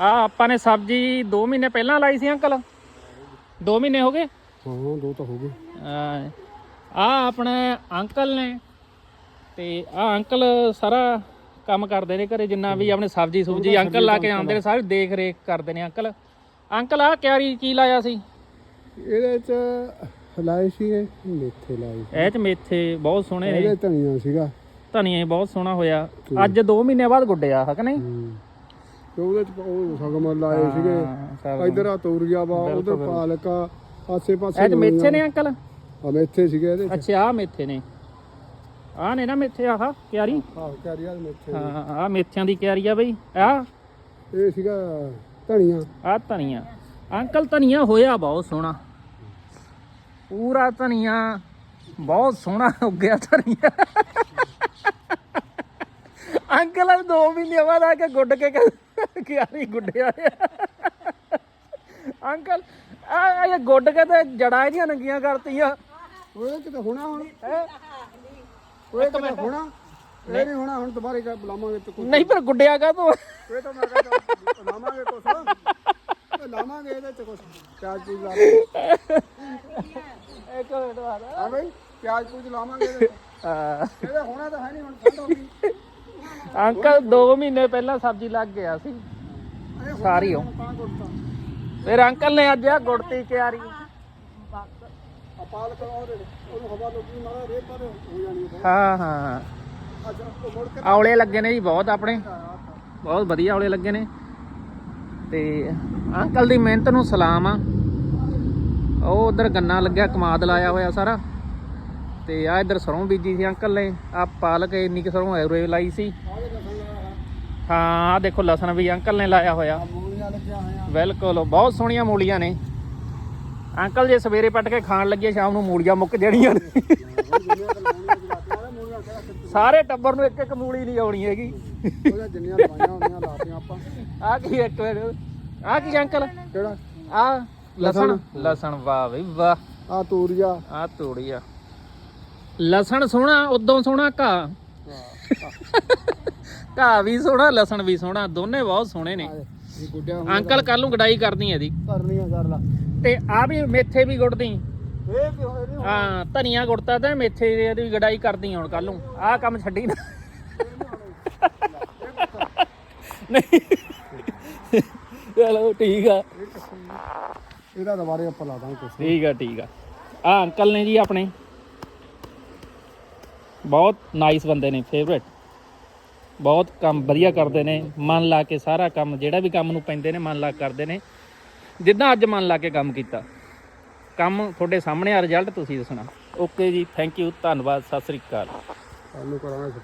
ਆ ਆਪਾਂ ਨੇ ਸਬਜ਼ੀ 2 ਮਹੀਨੇ ਪਹਿਲਾਂ ਲਾਈ ਸੀ ਅੰਕਲ। 2 ਮਹੀਨੇ ਹੋ ਗਏ? ਹਾਂ ਦੋ ਤਾਂ ਹੋ ਗਏ। ਆ ਆਪਣੇ ਅੰਕਲ ਨੇ ਤੇ ਆ ਅੰਕਲ ਸਾਰਾ ਕੰਮ ਕਰਦੇ ਨੇ ਘਰੇ ਜਿੰਨਾ ਵੀ ਆਪਣੇ ਸਬਜ਼ੀ ਸੁਬਜੀ ਅੰਕਲ ਲਾ ਕੇ ਆਉਂਦੇ ਨੇ ਸਾਰੀ ਦੇਖ ਰੇਖ ਕਰਦੇ ਨੇ ਅੰਕਲ। ਅੰਕਲ ਆ ਕਿਆਰੀ ਕੀ ਲਾਇਆ ਸੀ? ਇਹਦੇ ਚ ਲਾਏ ਸੀ ਮੇਥੇ ਲਾਏ। ਇਹ ਚ ਮੇਥੇ ਬਹੁਤ ਸੋਹਣੇ ਨੇ। ਇਹਦੇ ਧਨੀਆ ਸੀਗਾ। ਧਨੀਆ ਬਹੁਤ ਸੋਹਣਾ ਹੋਇਆ। ਅੱਜ 2 ਮਹੀਨੇ ਬਾਅਦ ਗੁੱਡਿਆ ਹੈ ਕਿ ਨਹੀਂ। ਤੇ ਉਹਦੇ ਚ ਉਹ ਸਗਮ ਲਾਏ ਸੀਗੇ। ਇਧਰ ਆ ਤੋਰੀਆ ਵਾ ਉਧਰ ਪਾਲਕ ਆ ਆਸੇ ਪਾਸੇ ਇਹ ਮੇਥੇ ਨੇ ਅੰਕਲ? ਆ ਮੇਥੇ ਸੀਗੇ ਇਹਦੇ ਅੱਛਾ ਆ ਮੇਥੇ ਨੇ। ਆ ਨੇ ਨਾ ਮੇਥੇ ਆਹ ਕਿਆਰੀ? ਆਹ ਕਰੀਆ ਮੇਥੇ ਹਾਂ ਆ ਮੇਥਿਆਂ ਦੀ ਕਿਆਰੀ ਆ ਬਈ। ਆ ਇਹ ਸੀਗਾ ਧਨੀਆ। ਆ ਧਨੀਆ। ਅੰਕਲ ਧਨੀਆ ਹੋਇਆ ਬਹੁਤ ਸੋਹਣਾ। ਪੂਰਾ ਧਨੀਆ ਬਹੁਤ ਸੋਹਣਾ ਉੱਗਿਆ ਧਨੀਆ। ਅੰਕਲ ਅੱਜ 2 ਮਹੀਨੇ ਬਾਅਦ ਆ ਕੇ ਗੁੱਡ ਕੇ ਕਿਆਰੀ ਗੁੱਡਿਆ ਆ। ਅੰਕਲ ਆ ਇਹ ਗੁੱਡ ਕੇ ਤੇ ਜੜਾਂ ਇਹਦੀਆਂ ਨੰਗੀਆਂ ਕਰਤੀਆਂ। ਓਏ ਕਿਤੇ ਹੋਣਾ ਹੁਣ? ਹੈਂ? ਓਏ ਕਿਤੇ ਹੋਣਾ? ਇਹ ਨਹੀਂ। ਹੋਣਾ ਹੁਣ ਦੁਬਾਰੇ ਕਾ ਬੁਲਾਵਾਂਗੇ ਤੇ ਕੁਛ ਨਹੀਂ ਪਰ ਗੁੱਡਿਆ ਕਾ ਤੂੰ ਇਹ ਤਾਂ ਮੈਂ ਕਹਿੰਦਾ ਲਾਵਾਂਗੇ ਕੁਛ ਲਾਵਾਂਗੇ ਇਹਦੇ ਚ ਕੁਛ। ਪਿਆਜ਼ ਪੂਜ ਲਾ ਲਾਂਗੇ ਇੱਕ ਮਿੰਟ ਬਾਅਦ। ਹਾਂ ਬਈ ਪਿਆਜ਼ ਪੂਜ ਲਾਵਾਂਗੇ ਇਹਦੇ। ਆ ਹੋਣਾ ਤਾਂ ਹੈ ਨਹੀਂ ਹੁਣ ਠੰਡ ਹੋ ਗਈ। ਅੰਕਲ 2 ਮਹੀਨੇ ਪਹਿਲਾਂ ਸਬਜ਼ੀ ਲੱਗ ਗਿਆ ਸੀ। ਸਾਰੀ ਉਹ। ਫਿਰ ਅੰਕਲ ਨੇ ਅੱਜ ਆ ਗੁੜਤੀ ਕਿਆਰੀ ਆ ਪਾਲਕ ਉਹਨੂੰ ਹਵਾ ਲੱਗੀ ਮਾਰਾ ਰੇ ਪਰ ਹੋ ਜਾਣੀ ਹਾਂ ਹਾਂ। ਅੱਛਾ ਔਲੇ ਲੱਗੇ ਨੇ ਜੀ ਬਹੁਤ ਆਪਣੇ। ਬਹੁਤ ਵਧੀਆ ਔਲੇ ਲੱਗੇ ਨੇ। ਤੇ ਅੰਕਲ ਦੀ ਮਿਹਨਤ ਨੂੰ ਸਲਾਮ ਆ। ਉਹ ਉਧਰ ਗੰਨਾ ਲੱਗਿਆ, ਕਮਾਦ ਲਾਇਆ ਹੋਇਆ ਸਾਰਾ। ਤੇ ਆ ਇਧਰ ਸਰੋਂ ਬੀਜੀ ਸੀ ਅੰਕਲ ਨੇ। ਆ ਪਾਲਕ ਇੰਨੀ ਕਿ ਸਰੋਂ ਐਵਰੇ ਲਾਈ ਸੀ। ਹਾਂ ਆ ਦੇਖੋ ਲਸਣ ਵੀ ਅੰਕਲ ਨੇ ਲਾਇਆ ਹੋਇਆ। ਬਿਲਕੁਲ ਬਹੁਤ ਸੋਹਣੀਆਂ ਮੂਲੀਆਂ ਨੇ। ਅੰਕਲ ਜੇ ਸਵੇਰੇ ਪੱਟ ਕੇ ਖਾਣ ਲੱਗੇ ਸ਼ਾਮ ਨੂੰ ਮੂਲੀਆਂ ਮੁੱਕ ਜਾਣੀਆਂ ਨੇ। ਸਾਰੇ ਟੱਬਰ ਨੂੰ ਇੱਕ ਇੱਕ ਮੂਲੀ ਨਹੀਂ ਆਉਣੀ ਹੈਗੀ। ਉਹਦਾ ਜਿੰਨੀਆਂ ਲਵਾਈਆਂ ਹੁੰਦੀਆਂ ਲਾਤੀਆਂ ਆਪਾਂ ਆ ਕੀ ਇੱਕ ਮਿੰਟ ਆ ਕੀ ਅੰਕਲ? ਕਿਹੜਾ? ਆ ਲਸਣ। ਲਸਣ। ਵਾਹ ਬਈ ਵਾਹ। ਆ ਤੂਰੀਆ। ਆ ਤੋੜੀ ਆ ਲਸਣ ਸੋਹਣਾ ਉਦੋਂ ਸੋਹਣਾ ਘਾਹ। ਘਾਹ ਵੀ ਸੋਹਣਾ ਲਸਣ ਵੀ ਸੋਹਣਾ ਦੋਨੇ ਬਹੁਤ ਸੋਹਣੇ ਨੇ। ਇਹ ਗੁੱਡਿਆ ਅੰਕਲ ਕੱਲ ਨੂੰ ਗਡਾਈ ਕਰਨੀ ਇਹਦੀ। ਕਰਨੀ ਆ ਕਰ ਲਾ। ਤੇ ਆ ਵੀ ਮੇਥੇ ਵੀ ਗੁੱਟਦੀ ਇਹ ਨਹੀਂ ਹਾਂ ਧਨੀਆ ਗੁੜਤਾ ਤੇ ਮੇਥੇ ਦੀ ਇਹਦੀ ਵੀ ਗਡਾਈ ਕਰਦੀ ਹੁਣ ਕੱਲ ਨੂੰ। ਆਹ ਕੰਮ ਛੱਡੀ ਨਾ। ਨਹੀਂ। ਚਲੋ ਠੀਕ ਆ। ਇਹਦਾ ਦੁਬਾਰੇ ਆਪਾਂ ਲਾ ਦਾਂਗੇ ਕੁਛ ਠੀਕ ਆ ਠੀਕ ਆ। ਆ ਅੰਕਲ ਨੇ ਜੀ ਆਪਣੇ। ਬਹੁਤ ਨਾਈਸ ਬੰਦੇ ਨੇ ਫੇਵਰੇਟ ਬਹੁਤ ਕੰਮ ਵਧੀਆ ਕਰਦੇ ਨੇ, ਮਨ ਲਾ ਕੇ ਸਾਰਾ ਕੰਮ, ਜਿਹੜਾ ਵੀ ਕੰਮ ਨੂੰ ਪੈਂਦੇ ਨੇ, ਮਨ ਲਾ ਕੇ ਕਰਦੇ ਨੇ। ਜਿੱਦਾਂ ਅੱਜ ਮਨ ਲਾ ਕੇ ਕੰਮ ਕੀਤਾ। ਕੰਮ ਤੁਹਾਡੇ ਸਾਹਮਣੇ ਆ ਰਿਜ਼ਲਟ ਤੁਸੀਂ ਦੱਸਣਾ। ਓਕੇ ਜੀ ਥੈਂਕ ਯੂ ਧੰਨਵਾਦ, ਸਤਿ ਸ੍ਰੀ ਅਕਾਲ।